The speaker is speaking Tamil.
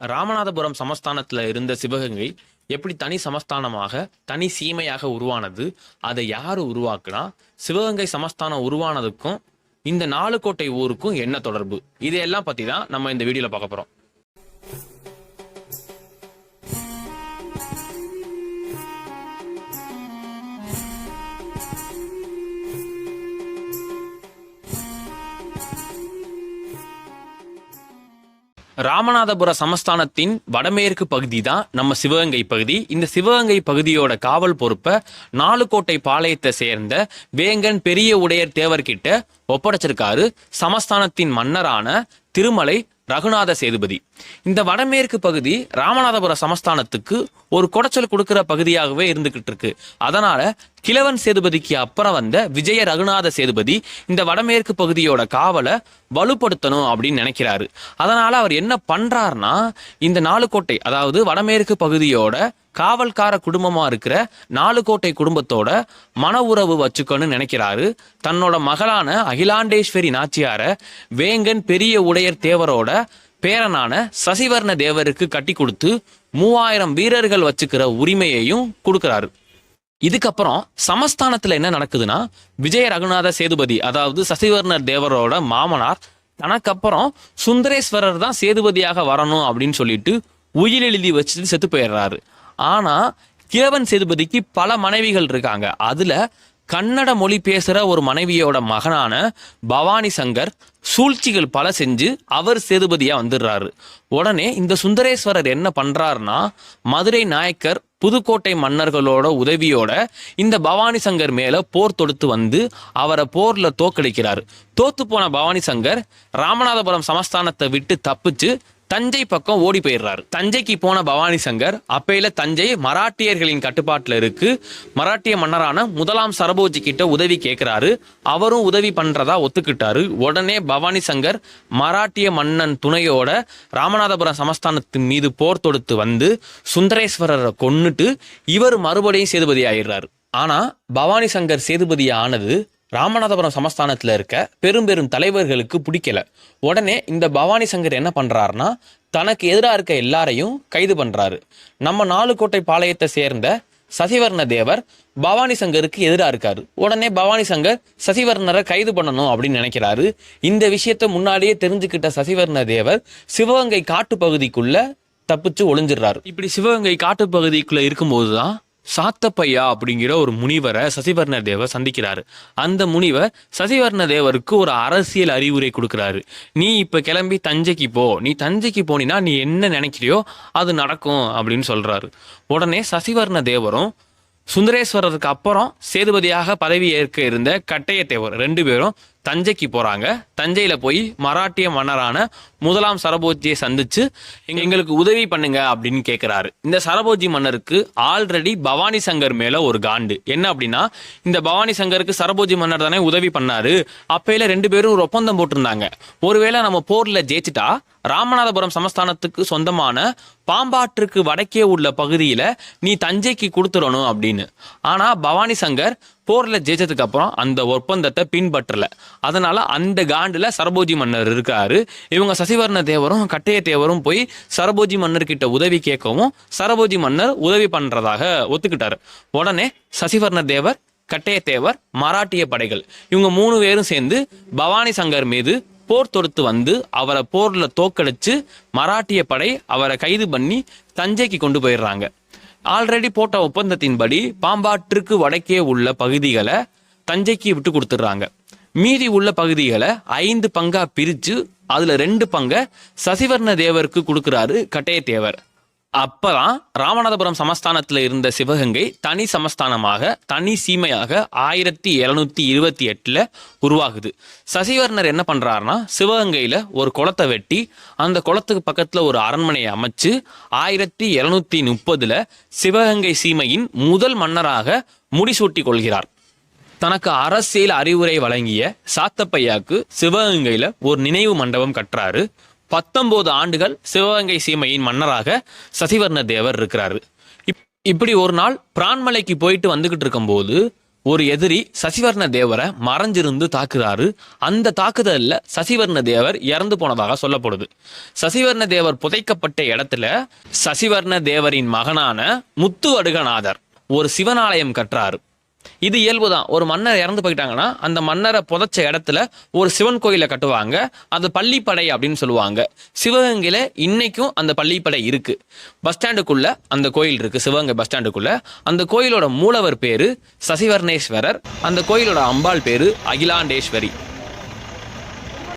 ராமநாதபுரம் சமஸ்தானத்தில் இருந்த சிவகங்கை எப்படி தனி சமஸ்தானமாக தனி சீமையாக உருவானது அதை யார் உருவாக்குனா சிவகங்கை சமஸ்தானம் உருவானதுக்கும் இந்த நாலு கோட்டை ஊருக்கும் என்ன தொடர்பு? இதையெல்லாம் பற்றி தான் நம்ம இந்த வீடியோவில் பார்க்க போகிறோம் ராமநாதபுர சமஸ்தானத்தின் வடமேற்கு பகுதி தான் நம்ம சிவகங்கை பகுதி. இந்த சிவகங்கை பகுதியோட காவல் பொறுப்பை நாலுக்கோட்டை பாளையத்தை சேர்ந்த வேங்கன் பெரிய உடையர் தேவர்கிட்ட ஒப்படைச்சிருக்காரு. சமஸ்தானத்தின் மன்னரான திருமலை ரகுநாத சேதுபதி. இந்த வடமேற்கு பகுதி ராமநாதபுர சமஸ்தானத்துக்கு ஒரு குடைச்சல் கொடுக்கிற பகுதியாகவே இருந்துகிட்டு இருக்கு அதனால கிழவன் சேதுபதிக்கு அப்புறம் வந்த விஜய ரகுநாத சேதுபதி இந்த வடமேற்கு பகுதியோட காவலை வலுப்படுத்தணும் அப்படின்னு நினைக்கிறாரு. அதனால அவர் என்ன பண்றாருன்னா இந்த நாலுக்கோட்டை அதாவது வடமேற்கு பகுதியோட காவல்கார குடும்பமா இருக்கிற நாலுகோட்டை குடும்பத்தோட மன உறவு வச்சுக்கணும்னு நினைக்கிறாரு. தன்னோட மகளான அகிலாண்டேஸ்வரி நாச்சியார வேங்கன் பெரிய உடையர் தேவரோட பேரனான சசிவர்ண தேவருக்கு கட்டி கொடுத்து மூவாயிரம் வீரர்கள் வச்சுக்கிற உரிமையையும் கொடுக்கிறாரு. இதுக்கப்புறம் சமஸ்தானத்துல என்ன நடக்குதுன்னா விஜய ரகுநாத சேதுபதி அதாவது சசிவர்ணர் தேவரோட மாமனார் தனக்கப்புறம் சுந்தரேஸ்வரர் தான் சேதுபதியாக வரணும் அப்படின்னு சொல்லிட்டு உயிர் எழுதி வச்சுட்டு செத்து போயிடுறாரு. ஆனா கிழவன் சேதுபதிக்கு பல மனைவிகள் இருக்காங்க. அதுல கன்னட மொழி பேசுற ஒரு மனைவியோட மகனான பவானி சங்கர் சூழ்ச்சிகள் பல செஞ்சு அவர் சேதுபதியா வந்துடுறாரு. உடனே இந்த சுந்தரேஸ்வரர் என்ன பண்றாருன்னா மதுரை நாயக்கர் புதுக்கோட்டை மன்னர்களோட உதவியோட இந்த பவானி சங்கர் மேல போர் தொடுத்து வந்து அவரை போர்ல தோக்கடிக்கிறாரு தோத்து போன பவானி சங்கர் ராமநாதபுரம் சமஸ்தானத்தை விட்டு தப்பிச்சு தஞ்சை பக்கம் ஓடி போயிடுறாரு. தஞ்சைக்கு போன பவானி சங்கர் அப்பையில தஞ்சை மராட்டியர்களின் கட்டுப்பாட்டில் இருக்கு. மராட்டிய மன்னரான முதலாம் சரபோஜி கிட்ட உதவி கேட்கிறாரு அவரும் உதவி பண்றதா ஒத்துக்கிட்டாரு. உடனே பவானி சங்கர் மராட்டிய மன்னன் துணையோட ராமநாதபுரம் சமஸ்தானத்தின் மீது போர் தொடுத்து வந்து சுந்தரேஸ்வரரை கொன்னுட்டு இவர் மறுபடியும் சேதுபதி ஆயிடுறாரு. ஆனா பவானி சங்கர் சேதுபதி ஆனது ராமநாதபுரம் சமஸ்தானத்தில் இருக்க பெரும் பெரும் தலைவர்களுக்கு பிடிக்கல. உடனே இந்த பவானி சங்கர் என்ன பண்ணுறாருனா தனக்கு எதிராக இருக்க எல்லாரையும் கைது பண்ணுறாரு நம்ம நாலுக்கோட்டை பாளையத்தை சேர்ந்த சசிவர்ண தேவர் பவானி சங்கருக்கு எதிராக இருக்காரு. உடனே பவானி சங்கர் சசிவர்ணரை கைது பண்ணணும் அப்படின்னு நினைக்கிறாரு. இந்த விஷயத்த முன்னாடியே தெரிஞ்சுக்கிட்ட சசிவர்ண தேவர் சிவகங்கை காட்டு பகுதிக்குள்ள தப்பிச்சு ஒளிஞ்சிடுறாரு. இப்படி சிவகங்கை காட்டு பகுதிக்குள்ள இருக்கும்போது தான் சாத்தப்பையா அப்படிங்கிற ஒரு முனிவரை சசிவர்ண தேவர் சந்திக்கிறாரு. அந்த முனிவர் சசிவர்ண தேவருக்கு ஒரு அரசியல் அறிவுரை கொடுக்குறாரு. நீ இப்ப கிளம்பி தஞ்சைக்கு போ. நீ தஞ்சைக்கு போனினா நீ என்ன நினைக்கிறியோ அது நடக்கும் அப்படின்னு சொல்றாரு. உடனே சசிவர்ண தேவரும் சுந்தரேஸ்வரருக்கு அப்புறம் சேதுபதியாக பதவி ஏற்க இருந்த கட்டைய தேவர் ரெண்டு பேரும் தஞ்சைக்கு போறாங்க. தஞ்சையில போய் மராட்டிய மன்னரான முதலாம் சரபோஜியை சந்திச்சு எங்களுக்கு உதவி பண்ணுங்க அப்படின்னு கேக்குறாரு. இந்த சரபோஜி மன்னருக்கு ஆல்ரெடி பவானி சங்கர் மேல ஒரு காண்டு. என்ன அப்படின்னா இந்த பவானி சங்கருக்கு சரபோஜி மன்னர் தானே உதவி பண்ணாரு. அப்பையில ரெண்டு பேரும் ஒரு ஒப்பந்தம் போட்டிருந்தாங்க. ஒருவேளை நம்ம போர்ல ஜெயிச்சிட்டா ராமநாதபுரம் சமஸ்தானத்துக்கு சொந்தமான பாம்பாற்றுக்கு வடக்கே உள்ள பகுதியில நீ தஞ்சைக்கு கொடுத்துடணும் அப்படின்னு. ஆனா பவானி சங்கர் போரில் ஜெயிச்சதுக்கு அப்புறம் அந்த ஒப்பந்தத்தை பின்பற்றல. அதனால அந்த காண்டில் சரபோஜி மன்னர் இருக்காரு. இவங்க சசிவர்ண தேவரும் கட்டைய தேவரும் போய் சரபோஜி மன்னர்கிட்ட உதவி கேட்கவும் சரபோஜி மன்னர் உதவி பண்றதாக ஒத்துக்கிட்டாரு. உடனே சசிவர்ண தேவர் கட்டைய தேவர் மராட்டிய படைகள் இவங்க மூணு பேரும் சேர்ந்து பவானி சங்கர் மீது போர் தொடுத்து வந்து அவரை போர்ல தோக்கடிச்சு மராட்டிய படை அவரை கைது பண்ணி தஞ்சைக்கு கொண்டு போயிடுறாங்க. ஆல்ரெடி போட்ட ஒப்பந்தத்தின்படி பாம்பாற்றுக்கு வடக்கே உள்ள பகுதிகளை தஞ்சைக்கு விட்டு கொடுத்துட்றாங்க. மீதி உள்ள பகுதிகளை ஐந்து பங்கா பிரிச்சு அதுல ரெண்டு பங்க சசிவர்ண தேவருக்கு கொடுக்குறாரு கட்டைய தேவர் அப்பதான் ராமநாதபுரம் சமஸ்தானத்தில் இருந்த சிவகங்கை தனி சமஸ்தானமாக தனி சீமையாக ஆயிரத்தி எழுநூத்தி இருபத்தி எட்டுல உருவாகுது. சசிவர்ணர் என்ன பண்றாருன்னா சிவகங்கையில ஒரு குளத்தை வெட்டி அந்த குளத்துக்கு பக்கத்துல ஒரு அரண்மனையை அமைச்சு ஆயிரத்தி எழுநூத்தி முப்பதுல சிவகங்கை சீமையின் முதல் மன்னராக முடிசூட்டி கொள்கிறார். தனக்கு அரசியல் அறிவுரை வழங்கிய சாத்தப்பையாக்கு சிவகங்கையில ஒரு நினைவு மண்டபம் கட்டுறாரு. பத்தொன்பது ஆண்டுகள் சிவகங்கை சீமையின் மன்னராக சசிவர்ண தேவர் இருக்கிறாரு. இப்- இப்படி ஒரு நாள் பிரான்மலைக்கு போயிட்டு வந்துகிட்டு இருக்கும்போது ஒரு எதிரி சசிவர்ண தேவரை மறைஞ்சிருந்து தாக்குறாரு. அந்த தாக்குதலில் சசிவர்ண தேவர் இறந்து போனதாக சொல்லப்படுது. சசிவர்ண தேவர் புதைக்கப்பட்ட இடத்துல சசிவர்ண தேவரின் மகனான முத்து அடுகநாதர் ஒரு சிவனாலயம் கற்றாரு இது இயல்புதான். ஒரு மன்னர் இறந்து போயிட்டாங்கன்னா அந்த மன்னரை புதைச்ச இடத்துல ஒரு சிவன் கோயிலை கட்டுவாங்க. அது பள்ளிப்படை அப்படின்னு சொல்லுவாங்க. சிவகங்கையில இன்னைக்கும் அந்த பள்ளிப்படை இருக்கு. பஸ் ஸ்டாண்டுக்குள்ள அந்த கோயில் இருக்கு சிவகங்கை பஸ் ஸ்டாண்டுக்குள்ள. அந்த கோயிலோட மூலவர் பேரு சசிவர்ணேஸ்வரர். அந்த கோயிலோட அம்பாள் பேரு அகிலாண்டேஸ்வரி.